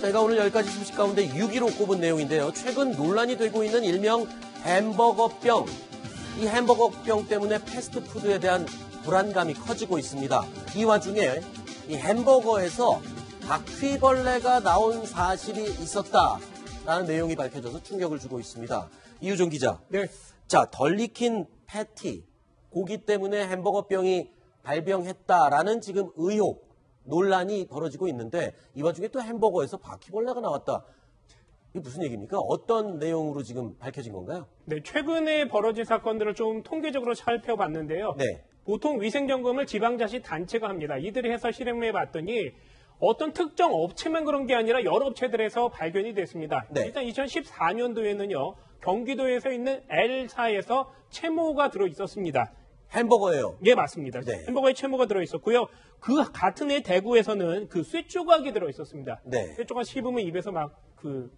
제가 오늘 10가지 소식 가운데 6위로 꼽은 내용인데요. 최근 논란이 되고 있는 일명 햄버거병. 이 햄버거병 때문에 패스트푸드에 대한 불안감이 커지고 있습니다. 이 와중에 이 햄버거에서 바퀴벌레가 나온 사실이 있었다라는 내용이 밝혀져서 충격을 주고 있습니다. 이유종 기자. 네. 자, 덜 익힌 패티, 고기 때문에 햄버거병이 발병했다라는 지금 의혹, 논란이 벌어지고 있는데 이 와중에 또 햄버거에서 바퀴벌레가 나왔다. 이게 무슨 얘기입니까? 어떤 내용으로 지금 밝혀진 건가요? 네, 최근에 벌어진 사건들을 좀 통계적으로 살펴봤는데요. 네. 보통 위생점검을 지방자치 단체가 합니다. 이들이 해서 실험해 봤더니 어떤 특정 업체만 그런 게 아니라 여러 업체들에서 발견이 됐습니다. 네. 일단 2014년도에는요, 경기도에서 있는 L사에서 채모가 들어 있었습니다. 햄버거예요. 예, 맞습니다. 네. 햄버거에 채모가 들어 있었고요. 그 같은 해 대구에서는 그 쇠조각이 들어 있었습니다. 네. 쇠조각 씹으면 입에서 막 그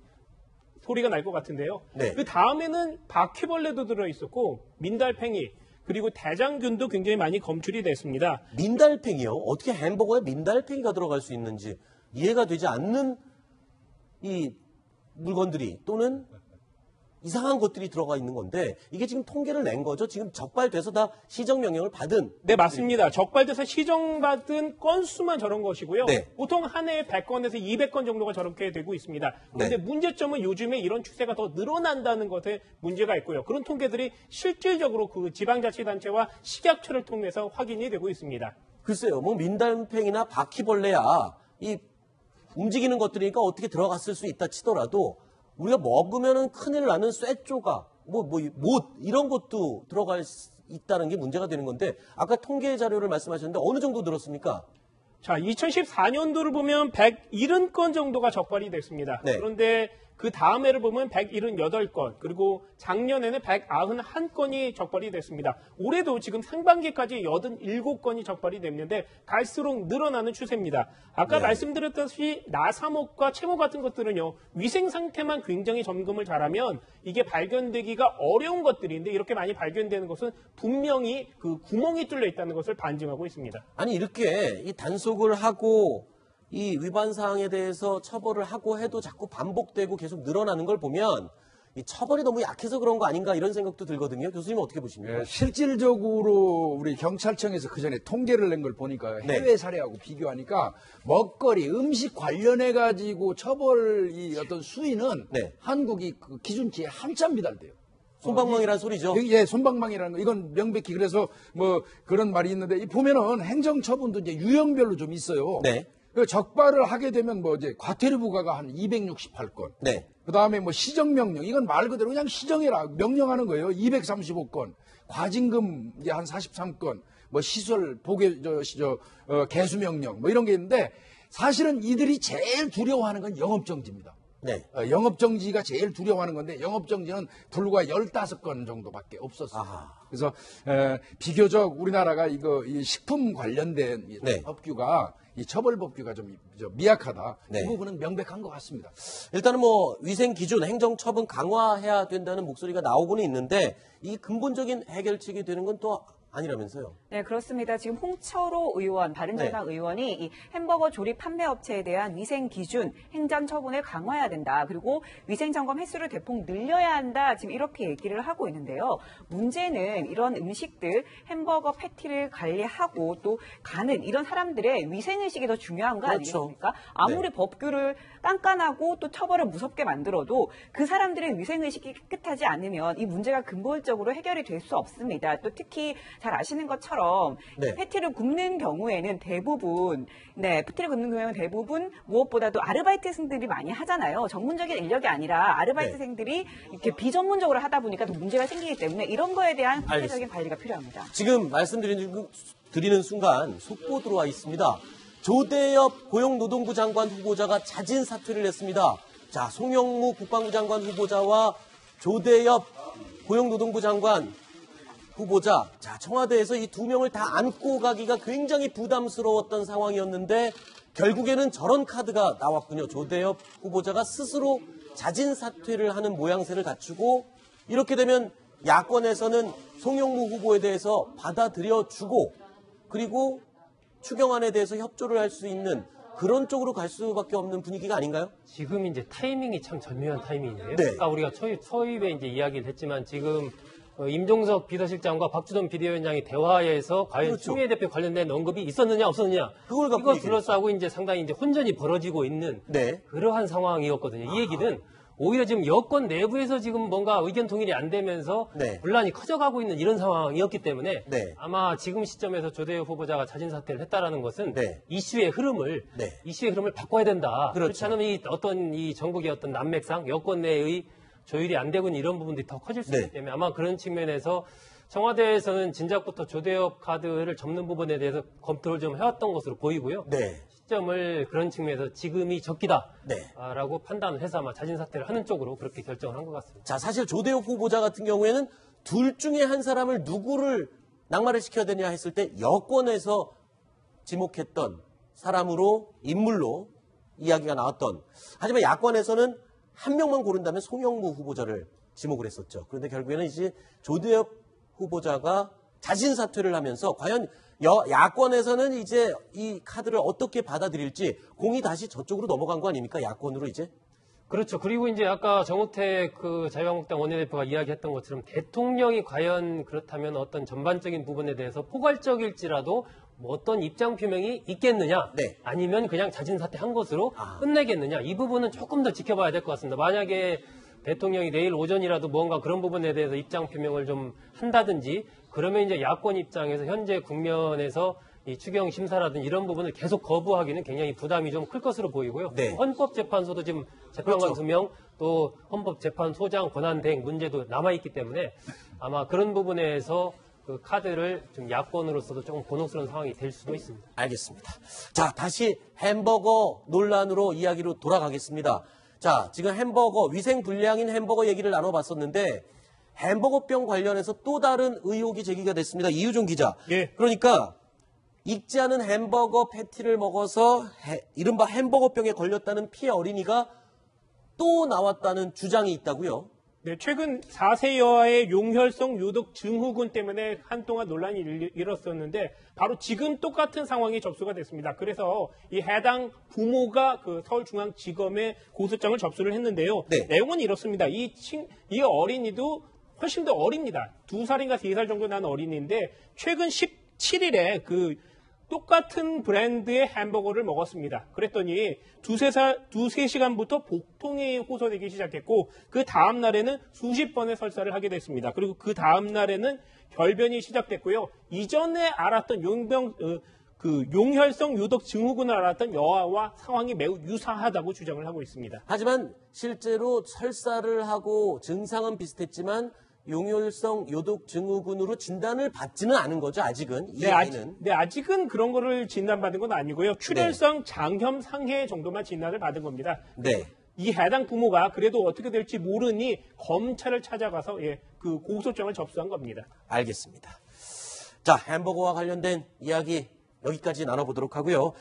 소리가 날 것 같은데요. 네. 그 다음에는 바퀴벌레도 들어 있었고 민달팽이 그리고 대장균도 굉장히 많이 검출이 됐습니다. 민달팽이요? 어떻게 햄버거에 민달팽이가 들어갈 수 있는지 이해가 되지 않는 이 물건들이 또는 이상한 것들이 들어가 있는 건데 이게 지금 통계를 낸 거죠. 지금 적발돼서 다 시정 명령을 받은 네, 맞습니다. 적발돼서 시정받은 건수만 저런 것이고요. 네. 보통 한 해에 100건에서 200건 정도가 저렇게 되고 있습니다. 그런데 네. 문제점은 요즘에 이런 추세가 더 늘어난다는 것에 문제가 있고요. 그런 통계들이 실질적으로 그 지방자치단체와 식약처를 통해서 확인이 되고 있습니다. 글쎄요, 뭐 민달팽이나 바퀴벌레야 이 움직이는 것들이니까 어떻게 들어갔을 수 있다 치더라도 우리가 먹으면은 큰일 나는 쇠조각, 뭐, 뭐, 못, 이런 것도 들어갈 수 있다는 게 문제가 되는 건데 아까 통계 자료를 말씀하셨는데 어느 정도 들었습니까? 자, 2014년도를 보면 170건 정도가 적발이 됐습니다. 네. 그런데 그 다음 해를 보면 178건, 그리고 작년에는 191건이 적발이 됐습니다. 올해도 지금 상반기까지 87건이 적발이 됐는데 갈수록 늘어나는 추세입니다. 아까 네. 말씀드렸듯이 나사목과 채모 같은 것들은요, 위생 상태만 굉장히 점검을 잘하면 이게 발견되기가 어려운 것들인데 이렇게 많이 발견되는 것은 분명히 그 구멍이 뚫려 있다는 것을 반증하고 있습니다. 아니 이렇게 이 단속을 하고 이 위반 사항에 대해서 처벌을 하고 해도 자꾸 반복되고 계속 늘어나는 걸 보면 이 처벌이 너무 약해서 그런 거 아닌가 이런 생각도 들거든요. 교수님 어떻게 보십니까? 예, 실질적으로 우리 경찰청에서 그 전에 통계를 낸 걸 보니까 네. 해외 사례하고 비교하니까 먹거리, 음식 관련해 가지고 처벌 이 어떤 수위는 네. 한국이 그 기준치에 한참 미달돼요. 손방망이란 소리죠. 예, 손방망이라는 거 이건 명백히 그래서 뭐 그런 말이 있는데 이 보면은 행정처분도 이제 유형별로 좀 있어요. 네. 그 적발을 하게 되면 뭐 이제 과태료 부과가 한 268건. 네. 그 다음에 뭐 시정 명령, 이건 말 그대로 그냥 시정해라. 명령하는 거예요. 235건. 과징금 이제 한 43건. 뭐 시설, 보게, 저, 시- 저, 어, 개수 명령. 뭐 이런 게 있는데 사실은 이들이 제일 두려워하는 건 영업 정지입니다. 네. 어, 영업 정지가 제일 두려워하는 건데 영업 정지는 불과 15건 정도밖에 없었어요. 아하. 그래서 에, 비교적 우리나라가 이거 이 식품 관련된 이 네. 법규가 이 처벌 법규가 좀 저, 미약하다. 네. 이 부분은 명백한 것 같습니다. 일단은 뭐 위생 기준, 행정 처분 강화해야 된다는 목소리가 나오고는 있는데 이 근본적인 해결책이 되는 건 또 아니라면서요. 네, 그렇습니다. 지금 홍철호 의원, 바른정당 의원이 이 햄버거 조립 판매 업체에 대한 위생 기준, 행정 처분을 강화해야 된다. 그리고 위생 점검 횟수를 대폭 늘려야 한다. 지금 이렇게 얘기를 하고 있는데요. 문제는 이런 음식들 햄버거 패티를 관리하고 또 가는 이런 사람들의 위생 의식이 더 중요한 거 그렇죠. 아니겠습니까? 아무리 법규를 깐깐하고 또 처벌을 무섭게 만들어도 그 사람들의 위생 의식이 깨끗하지 않으면 이 문제가 근본적으로 해결이 될 수 없습니다. 또 특히 잘 아시는 것처럼 네. 패티를 굽는 경우에는 대부분 네 패티를 굽는 경우에는 대부분 무엇보다도 아르바이트생들이 많이 하잖아요. 전문적인 인력이 아니라 아르바이트생들이 이렇게 비전문적으로 하다 보니까 또 문제가 생기기 때문에 이런 거에 대한 구체적인 관리가 필요합니다. 지금 말씀드리는 드리는 순간 속보 들어와 있습니다. 조대엽 고용노동부 장관 후보자가 자진 사퇴를 했습니다. 자, 송영무 국방부 장관 후보자와 조대엽 고용노동부 장관 후보자, 자, 청와대에서 이 두 명을 다 안고 가기가 굉장히 부담스러웠던 상황이었는데 결국에는 저런 카드가 나왔군요. 조대엽 후보자가 스스로 자진 사퇴를 하는 모양새를 갖추고 이렇게 되면 야권에서는 송영무 후보에 대해서 받아들여 주고 그리고 추경안에 대해서 협조를 할 수 있는 그런 쪽으로 갈 수밖에 없는 분위기가 아닌가요? 지금 이제 타이밍이 참 절묘한 타이밍이에요. 네. 아까 우리가 초입, 초입에 이제 이야기를 했지만 지금 어, 임종석 비서실장과 박주선 비대위원장이 대화에서 과연 그렇죠. 추미애 대표 관련된 언급이 있었느냐 없었느냐 그걸 갖고 이거 얘기를 둘러싸고 이제 상당히 이제 혼전이 벌어지고 있는 네. 그러한 상황이었거든요. 이 얘기는 오히려 지금 여권 내부에서 지금 뭔가 의견 통일이 안 되면서 네. 분란이 커져가고 있는 이런 상황이었기 때문에 네. 아마 지금 시점에서 조대엽 후보자가 자진 사퇴를 했다라는 것은 네. 이슈의 흐름을 네. 이슈의 흐름을 바꿔야 된다. 그렇죠. 그렇지 않으면 이 어떤 이 전국의 어떤 난맥상 여권 내의 조율이 안 되고 이런 부분들이 더 커질 수 네. 있기 때문에 아마 그런 측면에서 청와대에서는 진작부터 조대엽 카드를 접는 부분에 대해서 검토를 좀 해왔던 것으로 보이고요. 네. 시점을 그런 측면에서 지금이 적기다. 네. 아, 라고 판단을 해서 아마 자진 사퇴를 하는 쪽으로 그렇게 결정을 한 것 같습니다. 자, 사실 조대엽 후보자 같은 경우에는 둘 중에 한 사람을 누구를 낙마를 시켜야 되냐 했을 때 여권에서 지목했던 사람으로 인물로 이야기가 나왔던 하지만 야권에서는 한 명만 고른다면 송영무 후보자를 지목을 했었죠. 그런데 결국에는 이제 조대엽 후보자가 자진 사퇴를 하면서 과연 여, 야권에서는 이제 이 카드를 어떻게 받아들일지 공이 다시 저쪽으로 넘어간 거 아닙니까? 야권으로 이제 그렇죠. 그리고 이제 아까 정우택 그 자유한국당 원내대표가 이야기했던 것처럼 대통령이 과연 그렇다면 어떤 전반적인 부분에 대해서 포괄적일지라도 뭐 어떤 입장 표명이 있겠느냐, 네. 아니면 그냥 자진 사퇴한 것으로 아. 끝내겠느냐 이 부분은 조금 더 지켜봐야 될 것 같습니다. 만약에 대통령이 내일 오전이라도 뭔가 그런 부분에 대해서 입장 표명을 좀 한다든지 그러면 이제 야권 입장에서 현재 국면에서 이 추경 심사라든지 이런 부분을 계속 거부하기는 굉장히 부담이 좀 클 것으로 보이고요. 네. 헌법재판소도 지금 재판관 그렇죠. 두 명, 또 헌법재판소장 권한 대행 문제도 남아 있기 때문에 아마 그런 부분에서 그 카드를 좀 야권으로서도 조금 곤혹스러운 상황이 될 수도 있습니다. 알겠습니다. 자, 다시 햄버거 논란으로 이야기로 돌아가겠습니다. 자, 지금 햄버거, 위생 불량인 햄버거 얘기를 나눠봤었는데, 햄버거병 관련해서 또 다른 의혹이 제기가 됐습니다. 이유종 기자. 예. 그러니까, 익지 않은 햄버거 패티를 먹어서 해- 이른바 햄버거병에 걸렸다는 피해 어린이가 또 나왔다는 주장이 있다고요. 네, 최근 4세 여아의 용혈성 요독 증후군 때문에 한동안 논란이 일- 일었었는데 바로 지금 똑같은 상황이 접수가 됐습니다. 그래서 이 해당 부모가 그 서울중앙지검에 고소장을 접수를 했는데요. 네. 내용은 이렇습니다. 이 친, 이 어린이도 훨씬 더 어립니다. 두 살인가 세 살 정도 난 어린이인데 최근 17일에 그 똑같은 브랜드의 햄버거를 먹었습니다. 그랬더니 두세 살, 두세 시간부터 복통이 호소되기 시작했고, 그 다음 날에는 수십 번의 설사를 하게 됐습니다. 그리고 그 다음 날에는 결변이 시작됐고요. 이전에 알았던 용병, 어, 그 용혈성 요독 증후군을 알았던 여아와 상황이 매우 유사하다고 주장을 하고 있습니다. 하지만 실제로 설사를 하고 증상은 비슷했지만 용혈성 요독 증후군으로 진단을 받지는 않은 거죠 아직은 이 네, 아직, 네, 아직은 그런 거를 진단받은 건 아니고요. 출혈성 장염 상해 정도만 진단을 받은 겁니다. 네 이 해당 부모가 그래도 어떻게 될지 모르니 검찰을 찾아가서 예, 그 고소장을 접수한 겁니다. 알겠습니다 자 햄버거와 관련된 이야기 여기까지 나눠보도록 하고요